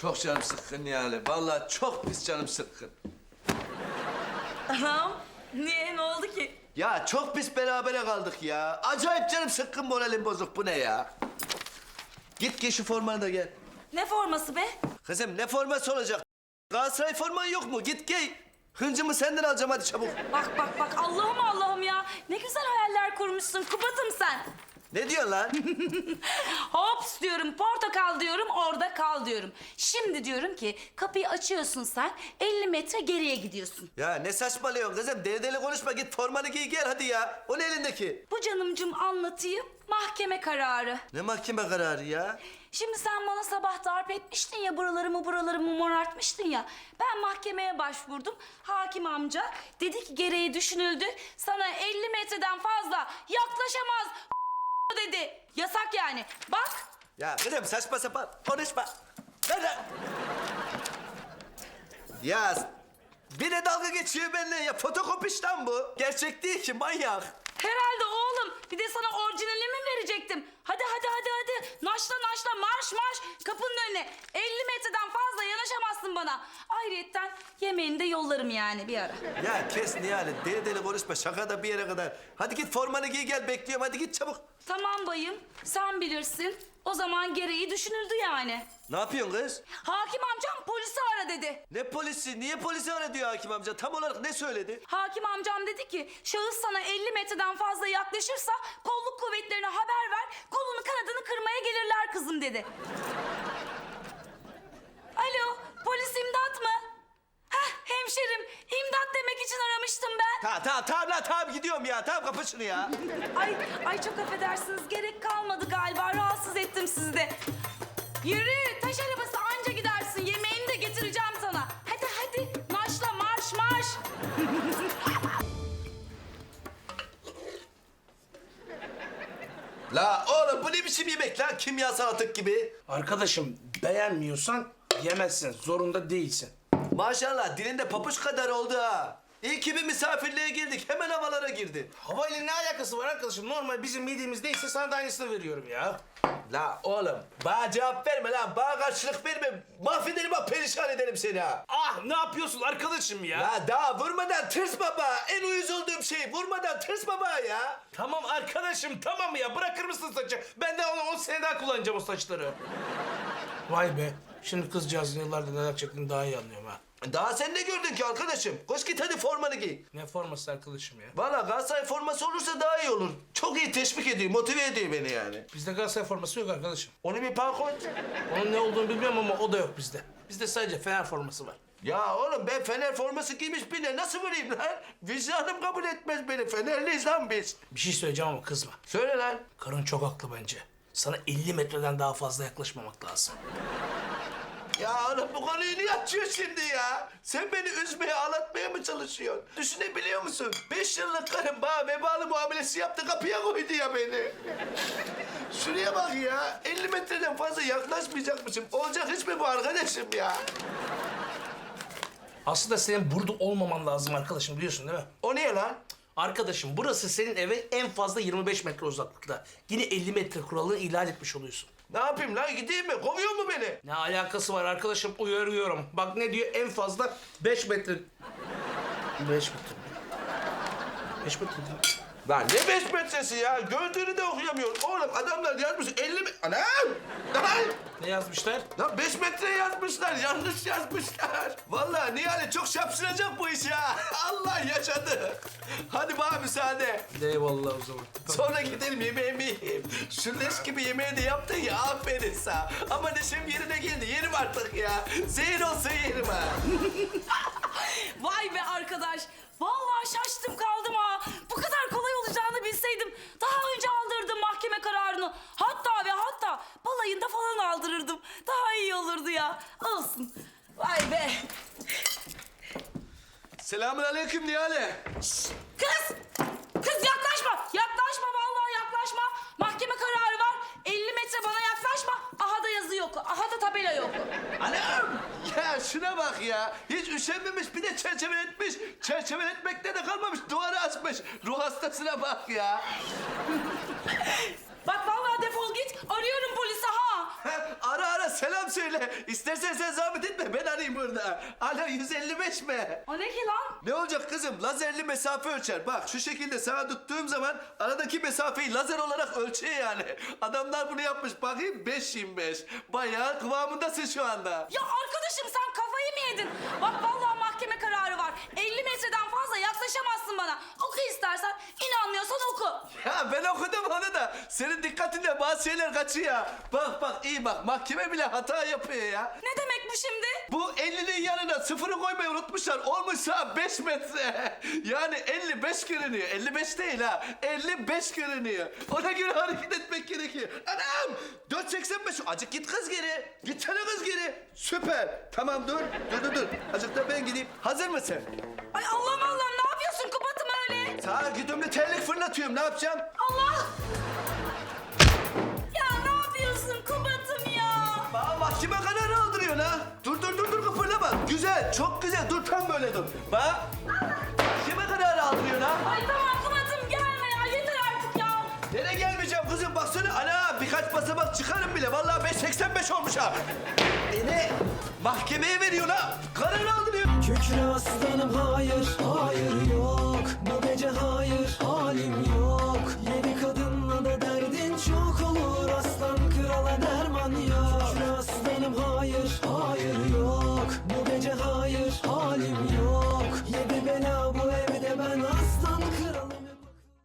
Çok canım sıkkın yani. Vallahi çok pis canım sıkkın. Anam niye ne oldu ki? Ya çok pis berabere kaldık ya. Acayip canım sıkkın moralim bozuk. Bu ne ya? Git giy şu formanı da gel. Ne forması be? Kızım ne forması olacak? Galatasaray forman yok mu? Git giy. Hıncımı senden alacağım hadi çabuk. Bak bak bak Allah'ım Allah'ım ya. Ne güzel hayaller kurmuşsun Kubat'ım sen. Ne diyorsun lan? Hops diyorum, portakal diyorum, orada kal diyorum. Şimdi diyorum ki kapıyı açıyorsun sen, 50 metre geriye gidiyorsun. ya ne saçmalıyorsun kızım? Deli deli konuşma. Git formanı giy gel hadi ya. O ne elindeki? Bu canımcım anlatayım, mahkeme kararı. Ne mahkeme kararı ya? Şimdi sen bana sabah darp etmiştin ya, buralarımı buralarımı morartmıştın ya. Ben mahkemeye başvurdum. Hakim amca dedi ki gereği düşünüldü. Sana 50 metreden fazla yaklaşamaz dedi. Yasak yani. Bak Ya kızım saçma sapan konuşma. Nerede? Ya bir de dalga geçiyor benimle ya. Fotokopişten bu. Gerçek değil ki manyak. Herhalde oğlum. Bir de sana orijinalimi verecektim. Hadi hadi hadi hadi. Naşla naşla marş marş. Kapının önüne. 50 metreden fazla yanaşamazsın bana. Ayrıyetten yemeğini de yollarım yani bir ara. Ya kes Nihal'e deli deli konuşma şaka da bir yere kadar. Hadi git formanı giy gel bekliyorum hadi git çabuk. Tamam bayım. Sen bilirsin. O zaman gereği düşünüldü yani. Ne yapıyorsun kız? Hakim amcam polisi ara dedi. Ne polisi? Niye polisi ara diyor hakim amca? Tam olarak ne söyledi? Hakim amcam dedi ki şahıs sana 50 metreden fazla yaklaşırsa kolluk kuvvetlerine haber ver. Kolunu kanadını kırmaya gelirler kızım dedi. Tamam tamam tamam lan tamam gidiyorum ya. Tamam kapı şunu ya. Ay ay çok affedersiniz gerek kalmadı galiba rahatsız ettim sizi de. Yürü taş arabası anca gidersin yemeğini de getireceğim sana. Hadi hadi marşla marş marş. La oğlum bu ne biçim yemek lan? Kimyasal atık gibi. Arkadaşım beğenmiyorsan yemezsin. Zorunda değilsin. Maşallah dilinde papuç kadar oldu ha. İyi ki bir misafirliğe girdik. Hemen havalara girdi. Havayla ne alakası var arkadaşım? Normal bizim midemizdeyse sana da aynısını veriyorum ya. La oğlum bana cevap verme lan. Bana karşılık verme. Mahvederim ha perişan ederim seni ha. Ah ne yapıyorsun arkadaşım ya? Ya daha vurmadan tırs baba. En uyuz olduğum şey vurmadan tırs baba ya. Tamam arkadaşım tamam ya bırakır mısın saçı? Ben de onu 10 sene daha kullanacağım o saçları. Vay be. Şimdi kızcağızın yıllardır neler çektiğini daha iyi anlıyorum ha. Daha sen ne gördün ki arkadaşım? Koş git hadi formanı giy. Ne forması arkadaşım ya? Valla Galatasaray forması olursa daha iyi olur. Çok iyi teşvik ediyor, motive ediyor beni yani. Bizde Galatasaray forması yok arkadaşım. Onu bir park Onun ne olduğunu bilmiyorum ama o da yok bizde. Bizde sadece Fener forması var. Ya oğlum ben Fener forması giymiş birine nasıl vurayım lan? Vicdanım kabul etmez beni. Fenerliyiz lan biz. Bir şey söyleyeceğim ama kızma. Söyle lan. Karın çok haklı bence. Sana 50 metreden daha fazla yaklaşmamak lazım. Ya oğlum bu konuyu niye açıyorsun şimdi ya? Sen beni üzmeye, ağlatmaya mı çalışıyorsun? Düşünebiliyor musun? Beş yıllık karım bana vebalı muamelesi yaptı, kapıya koydu ya beni. Şuraya bak ya, 50 metreden fazla yaklaşmayacakmışım. Olacak hiç mi bu arkadaşım ya? Aslında senin burada olmaman lazım arkadaşım biliyorsun değil mi? O niye lan? Arkadaşım burası senin eve en fazla 25 metre uzaklıkta. Yine 50 metre kuralını ihlal etmiş oluyorsun. Ne yapayım lan, gideyim mi? Kovuyor mu beni? Ne alakası var arkadaşım uyarıyorum. Bak ne diyor en fazla 5 metre. 5 metre. 5 metre? Lan ne beş metresi ya? Gördüğünü de okuyamıyorum. Oğlum adamlar yazmış 50 mi? Anam! Lan! Ne yazmışlar? Lan beş metre yazmışlar, yanlış yazmışlar. Vallahi Nihal'e çok şapşıracak bu iş ya. Allah yaşadı. Hadi bana müsaade. Eyvallah o zaman. Sonra gidelim yemeğimi yiyeyim. Şu leş gibi yemeği de yaptın ya aferin sana. Ama neşem yerine geldi. Yerim artık ya. Zehir olsa yerim ha. Vay be arkadaş. Vallahi şaştım kaldım ha. Bu kadar kolay olacağını bilseydim daha önce aldırırdım mahkeme kararını. Hatta ve hatta balayında falan aldırırdım. Daha iyi olurdu ya. Olsun. Vay be. Selamun aleyküm Nihal'e. Kız! Kız yaklaşma! Yaklaşma vallahi yaklaşma. Mahkeme kararı var. 50 metre bana yaklaşma. Aha da yazı yok. Aha da tabela yok. Anam! Ya şuna bak ya. Hiç üşenmemiş bir de çerçeveletmiş. Çerçeveletmekte de kalmamış. Duvarı açmış. Ruh hastasına bak ya. Bak vallahi defol git. Arıyorum polisi ha. ara ara selam söyle. İstersen sen zahmet etme ben arayayım burada. Alo 155 mi? O ne ki lan? Ne olacak kızım? Lazerli mesafe ölçer. Bak şu şekilde sağa tuttuğum zaman aradaki mesafeyi lazer olarak ölçüyor yani. Adamlar bunu yapmış. Bakayım 5.25. Bayağı kıvamındasın şu anda. Ya arkadaşım sen kafayı mı yedin? Bak vallahi mahkeme kararı var. 50 metreden fazla yaklaşamazsın bana. Oku istersen. İnanmıyorsan oku. Ya ben okudum onu da. Senin dikkatinde bazı şeyler kaçıyor. Bak bak iyi bak. Mahkeme bile hata yapıyor ya. Ne demek bu şimdi? Bu 50'nin yanına sıfırı koymayı unutmuşlar. Olmuşsa 5 metre. Yani 55 görünüyor. 55 değil ha. 55 görünüyor. Ona göre hareket etmek gerekiyor. Anam! 4.85. Acık git kız geri. Gitsene kız geri. Süper. Tamam dur. Dur dur dur. Azıcık da ben gideyim. Hazır mısın? Ay Allah'ım Allah'ım ne yapıyorsun Kubat'ım öyle? Sağa güdümlü terlik fırlatıyorum. Ne yapacağım? Allah! Ya ne yapıyorsun Kubat'ım ya? Bana mahkeme kararı çok güzel. Dur tam böyle dur. Bak. Kime kadar aldırıyorsun ha? Ay tamam Kıvılcım gelme ya yeter artık ya. Nereye gelmeyeceğim kızım? Baksana ana birkaç basamak çıkarım bile. Vallahi 5.85 olmuş ha. Beni mahkemeye veriyor ha. Karar aldırıyor. Kükre aslanım hayır, hayır yok. Bu gece hayır, halim yok.